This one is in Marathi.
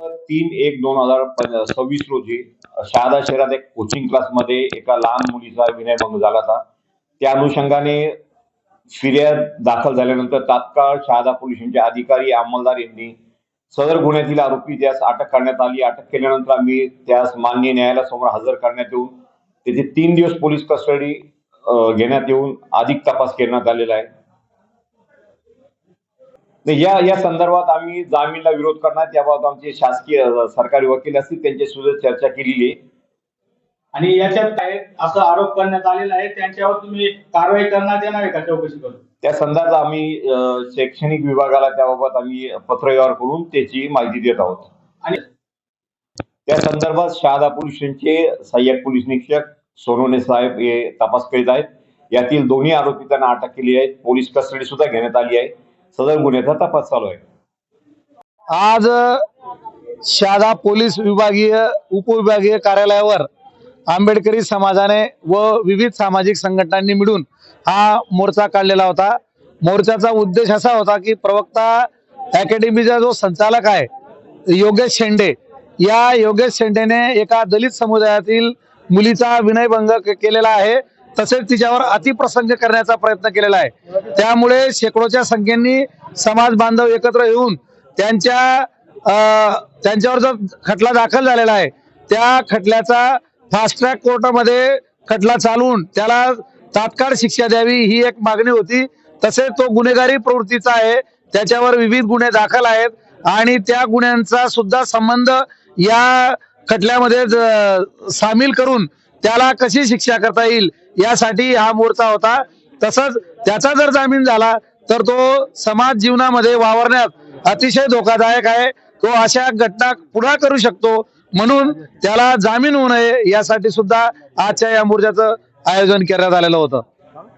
तीन एक दोन हजार सव्वीस रोजी शहादा शहरात एक कोचिंग क्लासमध्ये एका लहान मुलीचा विनयभंग झाला होता. त्या अनुषंगाने फिर्याद दाखल झाल्यानंतर तात्काळ शहादा पोलिसांचे अधिकारी अंमलदार यांनी सदर गुन्ह्यातील आरोपी त्यास अटक करण्यात आली. अटक केल्यानंतर आम्ही त्यास मान्य न्यायालयासमोर हजर करण्यात येऊन तेथे तीन दिवस पोलीस कस्टडी घेण्यात येऊन अधिक तपास करण्यात आलेला आहे. या या संदर्भात आम्ही जामीनला विरोध करणार. त्याबाबत आमचे शासकीय सरकारी वकील असतील त्यांची सुद्धा चर्चा केलेली आहे. आणि याच्यात काय असं आरोप करण्यात आलेला आहे त्यांच्यावर तुम्ही कारवाई करण्यात येणार आहे का चौकशी करून? त्या संदर्भात आम्ही शैक्षणिक विभागाला त्याबाबत आम्ही पत्रव्यवहार करून त्याची माहिती देत आहोत. आणि त्या संदर्भात शहादा पोलीस स्टेशनचे सहाय्यक पोलीस निरीक्षक सोनवणे साहेब हे तपास करीत आहेत. यातील दोन्ही आरोपी त्यांना अटक केली आहे. पोलीस कस्टडी सुद्धा घेण्यात आली आहे. सदर गुन्ह्याचा तपास चालू आहे. आज शहादा पोलीस विभागीय उपविभागीय कार्यालयावर आंबेडकरी समाजाने व विविध सामाजिक संघटनांनी मिळून हा मोर्चा काढलेला होता. मोर्चाचा उद्देश असा होता की प्रवक्ता अकॅडमीचा जो संचालक आहे योगेश शेंडे या योगेश शेंडेने एका दलित समुदायातील मुलीचा विनयभंग केलेला आहे. तसेच तिच्यावर अतिप्रसंग करण्याचा प्रयत्न केलेला आहे. त्यामुळे शेकडोच्या संख्येने समाज बांधव एकत्र येऊन त्यांच्या त्यांच्यावर जो खटला दाखल झालेला आहे त्या खटल्याचा फास्ट ट्रॅक कोर्टामध्ये खटला चालवून त्याला तात्काळ शिक्षा द्यावी ही एक मागणी होती. तसेच तो गुन्हेगारी प्रवृत्तीचा आहे. त्याच्यावर विविध गुन्हे दाखल आहेत आणि त्या गुन्ह्यांचा सुद्धा संबंध या खटल्यामध्ये ज- सामील करून त्याला कशी शिक्षा करता येईल यासाठी हा मोर्चा होता. तसंच त्याचा जर जामीन झाला तर तो समाज जीवनामध्ये वावरण्यात अतिशय धोकादायक आहे. तो अशा घटना पुन्हा करू शकतो म्हणून त्याला जामीन होऊ नये यासाठी सुद्धा आजच्या या मोर्चाचं आयोजन करण्यात आलेलं होतं.